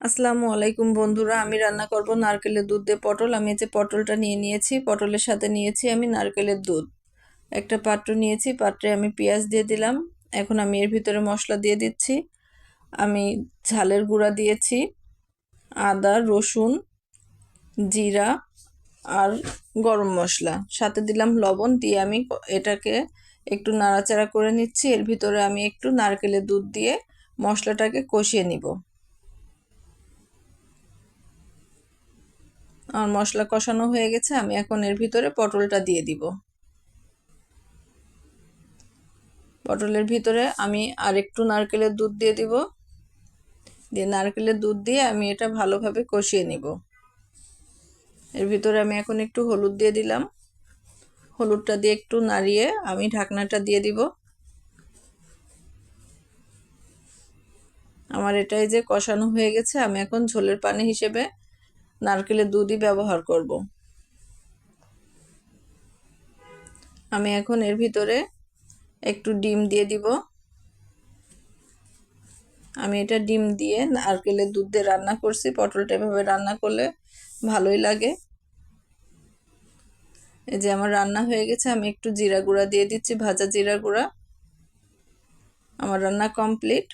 আসসালামু আলাইকুম বন্ধুরা, আমি রান্না করব নারকেলের দুধ দিয়ে পটল। আমি যে পটলটা নিয়ে নিয়েছি, পটলের সাথে নিয়েছি আমি নারকেলের দুধ। একটা পাত্র নিয়েছি, পাত্রে আমি পেঁয়াজ দিয়ে দিলাম। এখন আমি এর ভিতরে মশলা দিয়ে দিচ্ছি। আমি ঝালের গুঁড়া দিয়েছি, আদা, রসুন, জিরা আর গরম মশলা। সাথে দিলাম লবণ দিয়ে আমি এটাকে একটু নাড়াচাড়া করে নিচ্ছি। এর ভিতরে আমি একটু নারকেলের দুধ দিয়ে মশলাটাকে কষিয়ে নিব। আমার মশলা কষানো হয়ে গেছে, আমি এখন এর ভিতরে পটলটা দিয়ে দিব। পটলের ভিতরে আমি আর একটু নারকেলের দুধ দিয়ে দিব। দিয়ে নারকেলের দুধ দিয়ে আমি এটা ভালোভাবে কষিয়ে নিব। এর ভিতরে আমি এখন একটু হলুদ দিয়ে দিলাম। হলুদটা দিয়ে একটু নাড়িয়ে আমি ঢাকনাটা দিয়ে দিব। আমার এটাই যে কষানো হয়ে গেছে, আমি এখন ঝোলের পানি হিসেবে নারকেলের দুধই ব্যবহার করব। আমি এখন এর ভিতরে একটু ডিম দিয়ে দিব। আমি এটা ডিম দিয়ে নারকেলের দুধ দিয়ে রান্না করছি। পটলটা এভাবে রান্না করলে ভালোই লাগে। এই যে আমার রান্না হয়ে গেছে, আমি একটু জিরা গুঁড়া দিয়ে দিচ্ছি, ভাজা জিরা গুঁড়া। আমার রান্না কমপ্লিট।